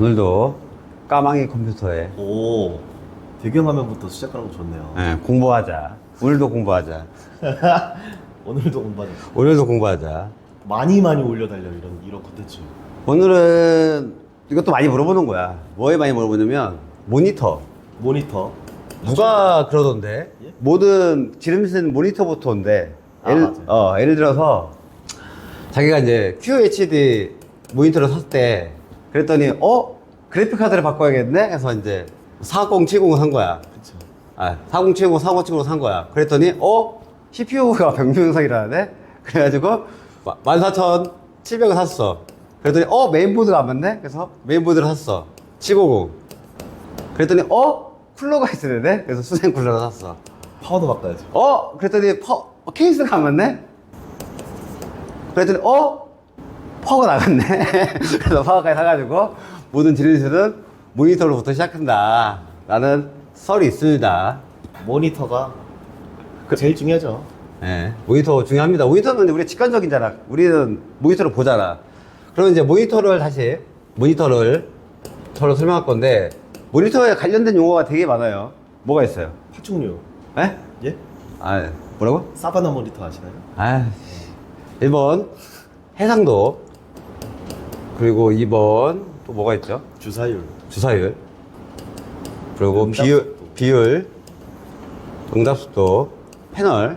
오늘도 까망이 컴퓨터에 오 배경화면부터 시작하는 거 좋네요. 예, 공부하자. 오늘도 공부하자. 오늘도 공부하자. 오늘도 공부하자. 많이 많이 올려달려 이런 이런 콘텐츠. 오늘은 이것도 많이 물어보는 거야. 뭐에 많이 물어보냐면 모니터. 모니터. 누가 그러던데 예? 모든 지름신 모니터부터 온대. 아, 예를, 맞아요. 어, 예를 들어서 자기가 이제 QHD 모니터를 샀대. 그랬더니 어 그래픽 카드를 바꿔야겠네. 해서 이제 4070을 산 거야. 그렇죠. 아, 4070, 4070을 산 거야. 그랬더니, 어? CPU가 병준 현상이라네? 그래가지고, 14,700을 샀어. 그랬더니, 어? 메인보드가 안 맞네? 그래서 메인보드를 샀어. 750. 그랬더니, 어? 쿨러가 있어야 되네? 그래서 수생 쿨러를 샀어. 파워도 바꿔야죠. 어? 그랬더니, 퍼, 어, 케이스가 안 맞네? 그랬더니, 어? 파워가 나갔네? 그래서 파워까지 사가지고, 모든 지르시는 모니터로부터 시작한다. 라는 설이 있습니다. 모니터가 제일 중요하죠. 예, 모니터 중요합니다. 모니터는 우리 직관적이잖아. 우리는 모니터를 보잖아. 그럼 이제 모니터를 다시, 모니터를 저로 설명할 건데, 모니터에 관련된 용어가 되게 많아요. 뭐가 있어요? 파충류. 예? 예? 아, 뭐라고? 사바나 모니터 아시나요? 아, 1번, 해상도. 그리고 2번, 또 뭐가 있죠? 주사율. 주사율. 그리고 응답 비율, 속도. 비율, 응답속도, 패널,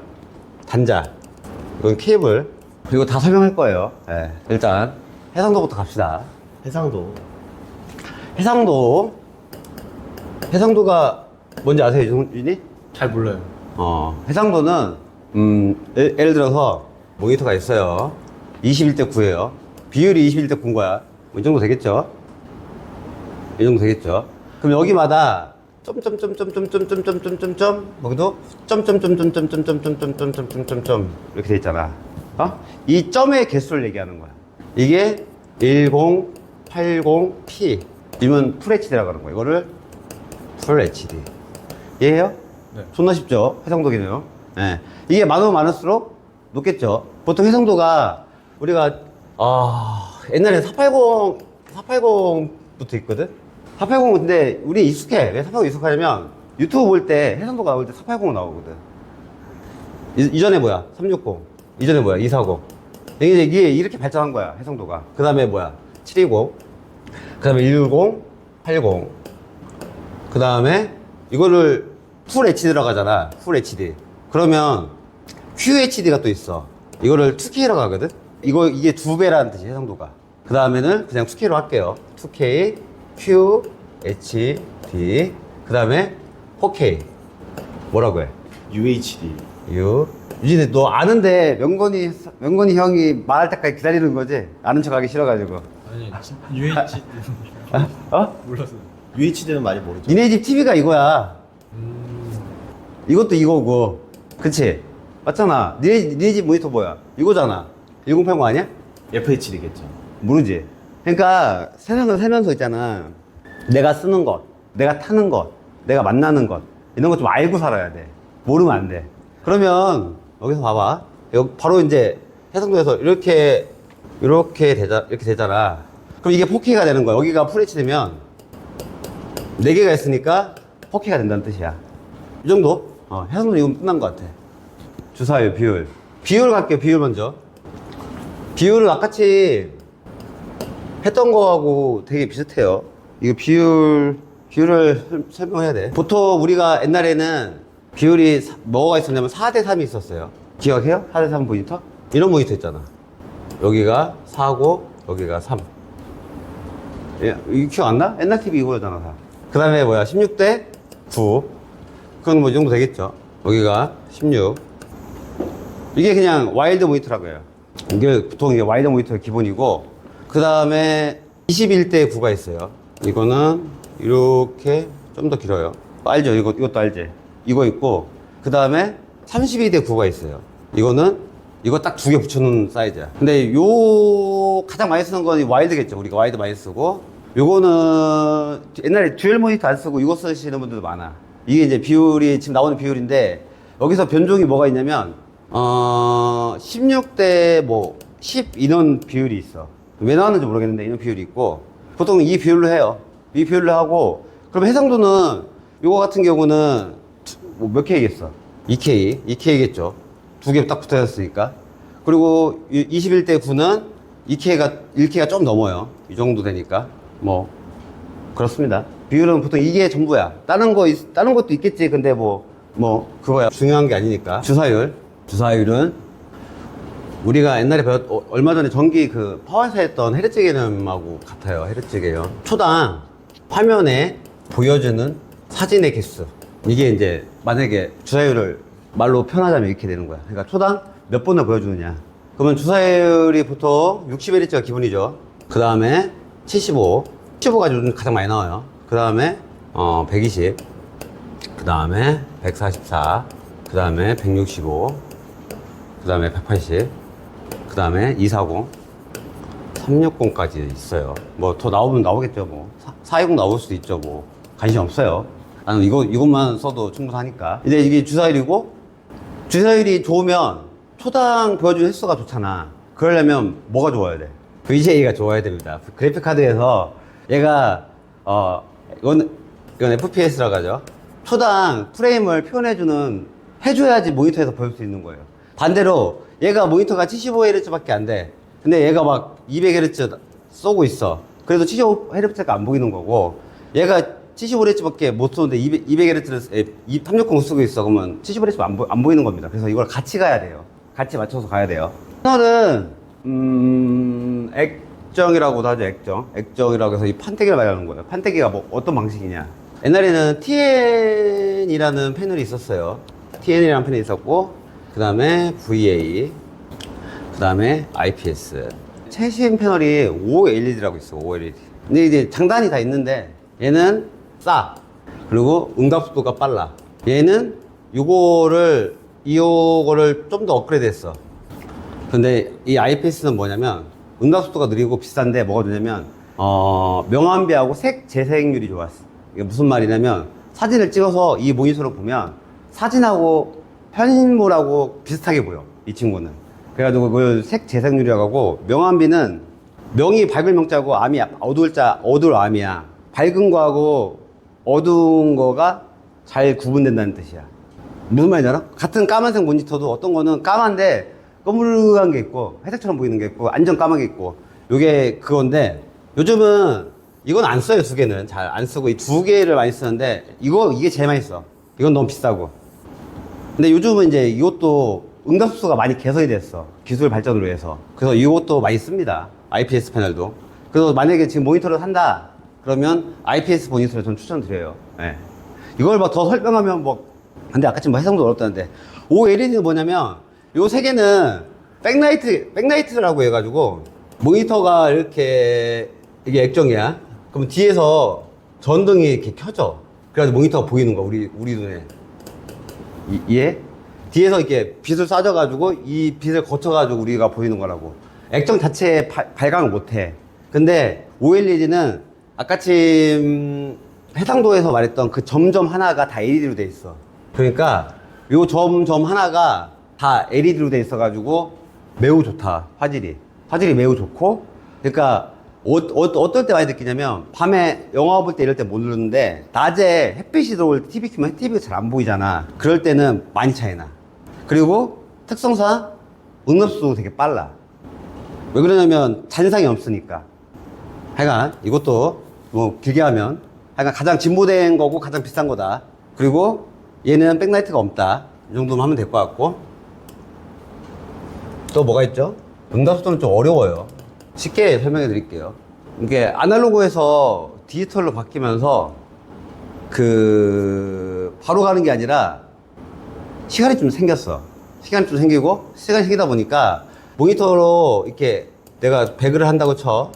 단자, 이건 케이블, 그리고 다 설명할 거예요. 예, 일단 해상도부터 갑시다. 해상도. 해상도, 해상도가 뭔지 아세요, 윤이? 잘 몰라요. 어, 해상도는, 음, 예- 예를 들어서 모니터가 있어요. 21대 9예요. 비율이 21대 9인 거야. 뭐이 정도 되겠죠? 이 정도 되겠죠? 그럼 여기마다 점점점점점점점점점점 거기도 점점점점점점점점점점점점 이렇게 돼 있잖아. 어? 이 점의 개수를 얘기하는 거야. 이게 1080p 이면 풀 HD라고 하는 거야. 이거를 풀 HD. 이해해요? 네. 존나 쉽죠? 해상도기는요. 예. 이게 많으면 많을수록 높겠죠. 보통 해상도가 우리가 아 옛날에 480 480부터 있거든. 480 근데 우리 익숙해. 왜 480 익숙하냐면 유튜브 볼 때 해상도가 나올 때480 나오거든. 이, 이전에 뭐야? 360. 이전에 뭐야? 240. 이게, 이게 이렇게 발전한 거야. 해상도가. 그 다음에 뭐야? 720. 그 다음에 160, 80. 그 다음에 이거를 풀 HD 들어가잖아. 풀 HD. 그러면 QHD가 또 있어. 이거를 2K라고 하거든? 이거, 이게 두 배라는 뜻이 해상도가. 그 다음에는 그냥 2K로 할게요. 2K, QHD. 그 다음에 4K. 뭐라고 해? UHD. 유. 유진이 너 아는데 명건이, 명건이 형이 말할 때까지 기다리는 거지? 아는 척 하기 싫어가지고. 아니 진- UH 어? 몰랐어요. UHD는 많이 모르죠. 니네 집 TV가 이거야. 음, 이것도 이거고. 그치? 맞잖아. 니네, 니네 집 모니터 뭐야? 이거잖아. 1080 아니야? FHD겠죠. 모르지. 그러니까 세상을 살면서 있잖아. 내가 쓰는 것, 내가 타는 것, 내가 만나는 것, 이런 거 좀 알고 살아야 돼. 모르면 안 돼. 그러면, 여기서 봐봐. 여기 바로 이제 해상도에서 이렇게, 이렇게 되자, 이렇게 되잖아. 그럼 이게 4K가 되는 거야. 여기가 FHD면 4개가 있으니까 4K가 된다는 뜻이야. 이 정도? 어, 해상도 이건 끝난 것 같아. 주사율, 비율. 비율 갈게요, 비율 먼저. 비율은 아까치 했던 거하고 되게 비슷해요. 이거 비율, 비율을 설- 설명해야 돼. 보통 우리가 옛날에는 비율이 사- 뭐가 있었냐면 4대 3이 있었어요. 기억해요? 4대 3 모니터? 이런 모니터 있잖아. 여기가 4고, 여기가 3. 예, 이거 기억 안 나? 옛날 TV 이거였잖아, 다. 그 다음에 뭐야, 16대 9. 그건 뭐 이 정도 되겠죠. 여기가 16. 이게 그냥 와일드 모니터라고 해요. 이게 보통 이게 와일드 모니터 기본이고, 그 다음에 21대 9가 있어요. 이거는 이렇게 좀 더 길어요. 알죠? 이거, 이것도 알지? 이거 있고, 그 다음에 32대 9가 있어요. 이거는 이거 딱 두 개 붙여놓은 사이즈야. 근데 요 가장 많이 쓰는 건이 와일드겠죠. 우리가 와일드 많이 쓰고, 요거는 옛날에 듀얼 모니터 안 쓰고 이거 쓰시는 분들도 많아. 이게 이제 비율이 지금 나오는 비율인데 여기서 변종이 뭐가 있냐면 어 16대 뭐 10 인원 비율이 있어. 왜 나왔는지 모르겠는데 인원 비율이 있고 보통 이 비율로 해요. 이 비율로 하고, 그럼 해상도는, 요거 같은 경우는, 뭐 몇 K겠어? 2K, 2K겠죠. 두 개 딱 붙어졌으니까. 그리고 21대 9는 2K가, 1K가 좀 넘어요. 이 정도 되니까. 뭐, 그렇습니다. 비율은 보통 이게 전부야. 다른 거, 있- 다른 것도 있겠지. 근데 뭐, 뭐, 그거야. 중요한 게 아니니까. 주사율. 주사율은 우리가 옛날에 배웠, 어, 얼마 전에 전기 그 파워에서 했던 헤르츠 개념하고 같아요. 헤르츠 개념. 초당 화면에 보여주는 사진의 개수. 이게 이제 만약에 주사율을 말로 표현하자면 이렇게 되는 거야. 그러니까 초당 몇 번을 보여주느냐. 그러면 주사율이 보통 60Hz가 기본이죠. 그 다음에 75. 75가 요즘 가장 많이 나와요. 그 다음에 어, 120. 그 다음에 144. 그 다음에 165. 그 다음에 180. 그 다음에 240. 360까지 있어요. 뭐 더 나오면 나오겠죠. 뭐420 나올 수도 있죠. 뭐 관심 없어요. 나는 이거 이것만 써도 충분하니까. 근데 이게 주사율이고 주사율이 좋으면 초당 보여주는 횟수가 좋잖아. 그러려면 뭐가 좋아야 돼? VGA가 좋아야 됩니다. 그래픽 카드에서 얘가 어 이건 이건 FPS라고 하죠. 초당 프레임을 표현해주는 해줘야지 모니터에서 보일 수 있는 거예요. 반대로 얘가 모니터가 75Hz밖에 안 돼. 근데 얘가 막 200Hz 쏘고 있어. 그래도 75Hz가 안 보이는 거고 얘가 75Hz밖에 못 쏘는데 200, 200Hz를 360 쓰고 있어. 그러면 75Hz 안, 보, 안 보이는 겁니다. 그래서 이걸 같이 가야 돼요. 같이 맞춰서 가야 돼요. 채널은 음, 액정이라고도 하죠. 액정. 액정이라고 해서 이 판때기를 말하는 거예요. 판때기가 뭐 어떤 방식이냐? 옛날에는 TN이라는 패널이 있었어요. TN이라는 패널이 있었고 그 다음에 VA 그 다음에 IPS. 최신 패널이 OLED라고 있어, OLED. 근데 이제 장단이 다 있는데, 얘는 싸. 그리고 응답 속도가 빨라. 얘는 요거를, 이거를 좀 더 업그레이드 했어. 근데 이 IPS는 뭐냐면, 응답 속도가 느리고 비싼데 뭐가 좋냐면, 어, 명암비하고 색 재생률이 좋았어. 이게 무슨 말이냐면, 사진을 찍어서 이 모니터로 보면, 사진하고 편인물하고 비슷하게 보여. 이 친구는. 그래가지고 그색 재생률이라고 명암비는 명이 밝을 명자고 암이 어두울 자 어두울 암이야. 밝은 거하고 어두운 거가 잘 구분된다는 뜻이야. 무슨 말인지 알아? 같은 까만색 모니터도 어떤 거는 까만데 검물한 게 있고 회색처럼 보이는 게 있고 완전 까맣게 있고 요게 그건데 요즘은 이건 안 써요 두 개는 잘 안 쓰고 이 두 개를 많이 쓰는데 이거 이게 제일 많이 써. 이건 너무 비싸고 근데 요즘은 이제 이것도 응답수가 많이 개선이 됐어. 기술 발전으로 해서. 그래서 이것도 많이 씁니다. IPS 패널도. 그래서 만약에 지금 모니터를 산다. 그러면 IPS 모니터를 전 추천드려요. 예. 이걸 막 더 설명하면 뭐, 근데 아까 지금 뭐 해석도 어렵다는데. OLED는 뭐냐면, 요 세 개는 백라이트, 백라이트라고 해가지고, 모니터가 이렇게, 이게 액정이야. 그럼 뒤에서 전등이 이렇게 켜져. 그래가지고 모니터가 보이는 거야, 우리, 우리 눈에. 이, 이해? 뒤에서 이렇게 빛을 쏴줘가지고 이 빛을 거쳐가지고 우리가 보이는 거라고. 액정 자체에 발- 발광을 못해. 근데 OLED는 아까쯤 해상도에서 말했던 그 점점 하나가 다 LED로 돼 있어. 그러니까 요 점점 하나가 다 LED로 돼 있어가지고 매우 좋다. 화질이. 화질이 매우 좋고. 그러니까 어, 어, 떨 때 많이 느끼냐면 밤에 영화 볼 때 이럴 때 모르는데 낮에 햇빛이 들어올 때 TV 켜면 TV가 잘 안 보이잖아. 그럴 때는 많이 차이나. 그리고 특성상 응답수도 되게 빨라. 왜 그러냐면 잔상이 없으니까. 하여간 이것도 뭐 길게 하면 하여간 가장 진보된 거고 가장 비싼 거다. 그리고 얘는 백라이트가 없다. 이 정도만 하면 될 것 같고. 또 뭐가 있죠? 응답수도는 좀 어려워요. 쉽게 설명해 드릴게요. 이게 아날로그에서 디지털로 바뀌면서 그 바로 가는 게 아니라 시간이 좀 생겼어. 시간이 좀 생기고 시간이 생기다 보니까 모니터로 이렇게 내가 배그를 한다고 쳐.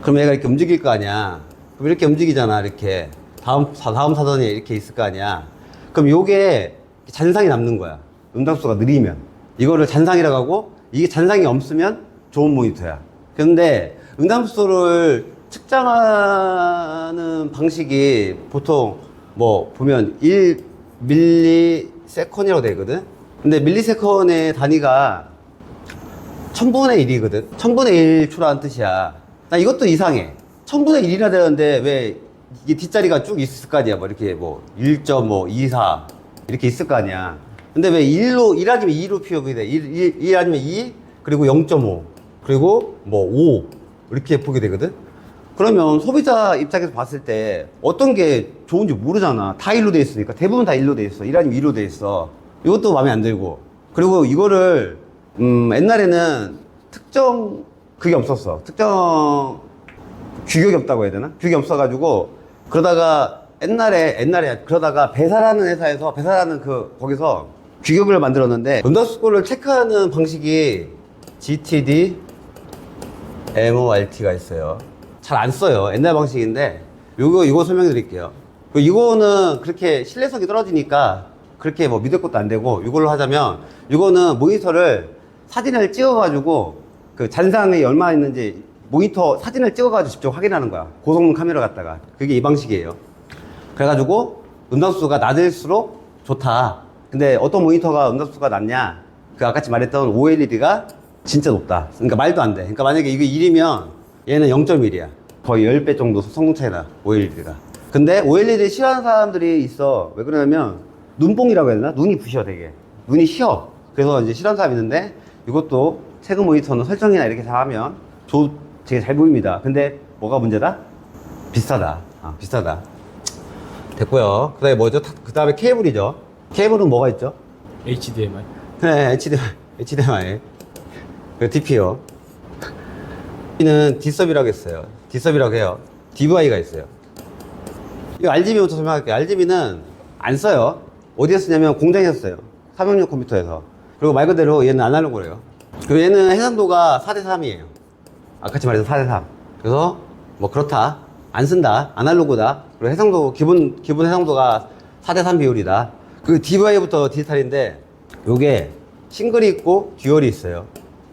그럼 얘가 이렇게 움직일 거 아니야. 그럼 이렇게 움직이잖아. 이렇게 다음 사- 다음 사선이 이렇게 있을 거 아니야. 그럼 요게 잔상이 남는 거야. 음담수가 느리면 이거를 잔상이라고 하고 이게 잔상이 없으면 좋은 모니터야. 근데 응답수를 측정하는 방식이 보통 뭐 보면 1 밀리 세컨이라고 되거든. 근데 밀리 세컨의 단위가 천분의 1이거든. 천분의 1 초라는 뜻이야. 나 이것도 이상해. 1000분의 1이나 되는데 왜 이게 뒷자리가 쭉 있을 거 아니야. 뭐 이렇게 뭐 1.24 이렇게 있을 거 아니야. 근데 왜 1로, 1 아니면 2로 표현이 돼? 1, 1, 1 아니면 2, 그리고 0.5, 그리고 뭐 5 이렇게 보게 되거든? 그러면 소비자 입장에서 봤을 때 어떤 게 좋은지 모르잖아. 다 1로 돼 있으니까. 대부분 다 1로 돼 있어. 1 아니면 2로 돼 있어. 이것도 마음에 안 들고. 그리고 이거를, 음, 옛날에는 특정, 그게 없었어. 특정 규격이 없다고 해야 되나? 규격이 없어가지고 그러다가 옛날에 옛날에 그러다가 배사라는 회사에서 배사라는 그 거기서 규격을 만들었는데 언더스코어를 체크하는 방식이 GTD MORT가 있어요. 잘 안 써요. 옛날 방식인데 요거 이거 설명해 드릴게요. 그 이거는 그렇게 신뢰성이 떨어지니까 그렇게 뭐 믿을 것도 안 되고 이걸로 하자면 이거는 모니터를 사진을 찍어가지고 그 잔상이 얼마 있는지 모니터 사진을 찍어가지고 직접 확인하는 거야. 고성능 카메라 갖다가 그게 이 방식이에요. 그래가지고 음담수가 낮을수록 좋다. 근데 어떤 모니터가 음담수가 낮냐? 그 아까치 말했던 OLED가 진짜 높다. 그러니까 말도 안 돼. 그러니까 만약에 이게 1이면 얘는 0.1이야. 거의 10배 정도 성능 차이나, OLED가. 근데 OLED 싫어하는 사람들이 있어. 왜 그러냐면 눈뽕이라고 해야 되나? 눈이 부셔 되게. 눈이 쉬어. 그래서 이제 싫어하는 사람이 있는데 이것도 최근 모니터는 설정이나 이렇게 잘 하면 좋, 되게 잘 보입니다. 근데 뭐가 문제다? 비싸다. 아, 비싸다. 됐고요. 그 다음에 뭐죠? 그 다음에 케이블이죠. 케이블은 뭐가 있죠? HDMI. 네, HDMI. HDMI. 그 DP요. 이는 D섭이라고 했어요. D섭이라고 해요. DVI가 있어요. 이 RGB부터 설명할게요. RGB는 안 써요. 어디에 쓰냐면 공장에서 써요. 삼용용 컴퓨터에서. 그리고 말 그대로 얘는 아날로그래요. 그리고 얘는 해상도가 4대3이에요. 아까치 말해서 4대3. 그래서 뭐 그렇다. 안 쓴다. 아날로그다. 그리고 해상도, 기본, 기본 해상도가 4대3 비율이다. 그 DVI부터 디지털인데 요게 싱글이 있고 듀얼이 있어요.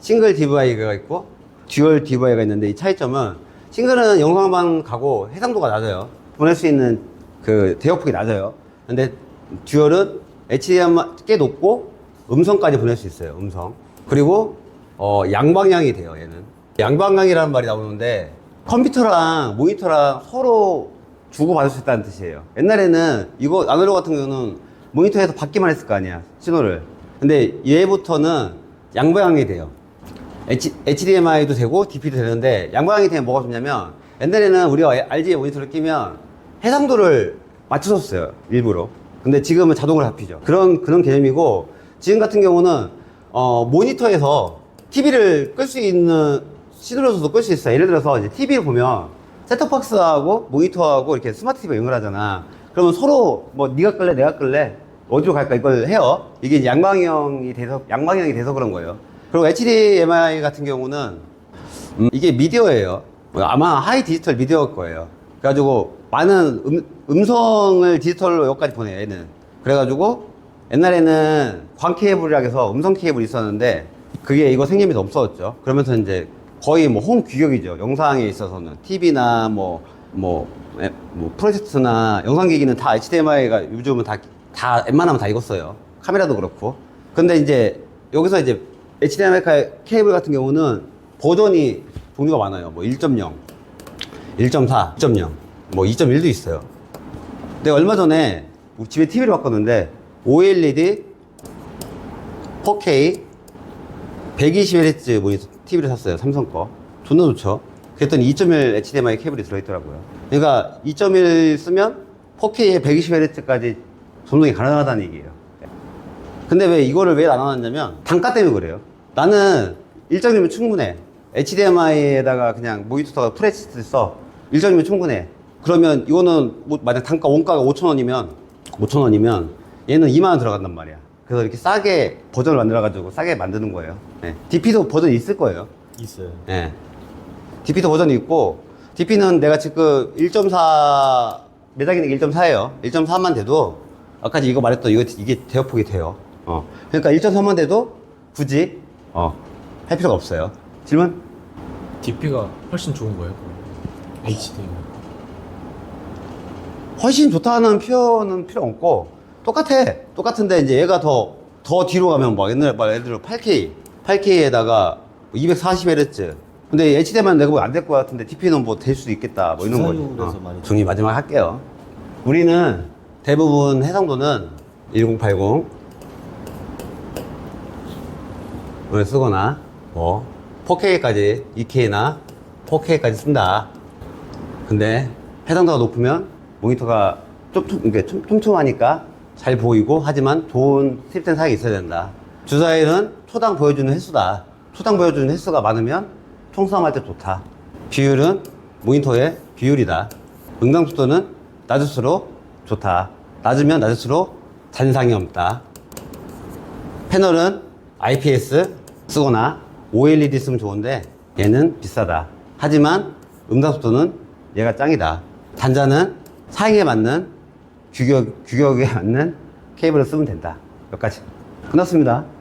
싱글 DVI가 있고 듀얼 DVI가 있는데 이 차이점은 싱글은 영상만 가고 해상도가 낮아요. 보낼 수 있는 그 대역폭이 낮아요. 근데 듀얼은 HDMI 꽤 높고 음성까지 보낼 수 있어요. 음성. 그리고 어, 양방향이 돼요. 얘는 양방향이라는 말이 나오는데 컴퓨터랑 모니터랑 서로 주고받을 수 있다는 뜻이에요. 옛날에는 이거 아날로그 같은 경우는 모니터에서 받기만 했을 거 아니야 신호를. 근데 얘부터는 양방향이 돼요. H, HDMI도 되고 DP도 되는데 양방향이 되면 뭐가 좋냐면 옛날에는 우리가 RGB 모니터를 끼면 해상도를 맞춰줬어요 일부러. 근데 지금은 자동으로 잡히죠. 그런 그런 개념이고 지금 같은 경우는 어, 모니터에서 TV를 끌 수 있는 신호로서도 끌 수 있어요. 예를 들어서 이제 TV를 보면 셋톱박스하고 모니터하고 이렇게 스마트 TV가 연결하잖아. 그러면 서로 뭐 네가 끌래 내가 끌래 어디로 갈까 이걸 해요. 이게 양방향이 돼서 양방향이 돼서 그런 거예요. 그리고 HDMI 같은 경우는 음, 이게 미디어예요. 아마 하이 디지털 미디어일 거예요. 그래가지고 많은 음, 음성을 디지털로 여기까지 보내요, 얘는. 그래가지고 옛날에는 광 케이블이라고 해서 음성 케이블이 있었는데 그게 이거 생기면서 없어졌죠. 그러면서 이제 거의 뭐 홈 규격이죠. 영상에 있어서는. TV나 뭐, 뭐, 에, 뭐 프로젝트나 영상기기는 다 HDMI가 요즘은 다, 다 웬만하면 다 익었어요. 카메라도 그렇고. 근데 이제 여기서 이제 HDMI 케이블 같은 경우는 버전이 종류가 많아요. 뭐 1.0, 1.4, 2.0, 뭐 2.1도 있어요. 내가 얼마 전에 집에 TV를 바꿨는데 OLED 4K 120Hz 모니터 TV를 샀어요. 삼성 거. 존나 좋죠. 그랬더니 2.1 HDMI 케이블이 들어있더라고요. 그러니까 2.1 쓰면 4K에 120Hz까지 전송이 가능하다는 얘기예요. 근데 왜 이거를 왜안 하냐면 단가 때문에 그래요. 나는 1.1이면 충분해. HDMI에다가 그냥 모니터가 프레시트 써. 1.1이면 충분해. 그러면 이거는 뭐 만약 단가 원가가 5,000원이면 5,000원이면 얘는 2만 원 들어간단 말이야. 그래서 이렇게 싸게 버전을 만들어 가지고 싸게 만드는 거예요. 네. DP도 버전이 있을 거예요. 있어요. 예. DP도 버전이 있고, DP는 내가 지금 1.4, 매장이는 1.4예요. 1.4만 돼도, 아까 이거 말했던 이거, 이게 대역폭이 돼요. 어. 그러니까 1.3만 돼도 굳이, 어, 할 필요가 없어요. 질문? DP가 훨씬 좋은 거예요. HDMI. 훨씬 좋다는 표현은 필요 없고, 똑같아. 똑같은데, 이제 얘가 더, 더 뒤로 가면 막 옛날에 막 예를 들어 8K, 8K에다가 240Hz, 근데 HD만 내가 뭐안될 것 같은데 TP는 뭐 될 수도 있겠다. 뭐 이런 거지. 주사용으로 많이 정리 마지막 할게요. 우리는 대부분 해상도는 1080 을 쓰거나 뭐 4K까지 2K나 4K까지 쓴다. 근데 해상도가 높으면 모니터가 좀, 좀, 이게 촘- 촘촘하니까 잘 보이고 하지만 좋은 팁된 사양이 있어야 된다. 주사일은 초당 보여주는 횟수다. 초당 보여주는 횟수가 많으면 총싸움할 때 좋다. 비율은 모니터의 비율이다. 응당 속도는 낮을수록 좋다. 낮으면 낮을수록 잔상이 없다. 패널은 IPS 쓰거나 OLED 쓰면 좋은데 얘는 비싸다. 하지만 음당 속도는 얘가 짱이다. 단자는 사양에 맞는 규격, 규격에 맞는 케이블을 쓰면 된다. 여기까지. 끝났습니다.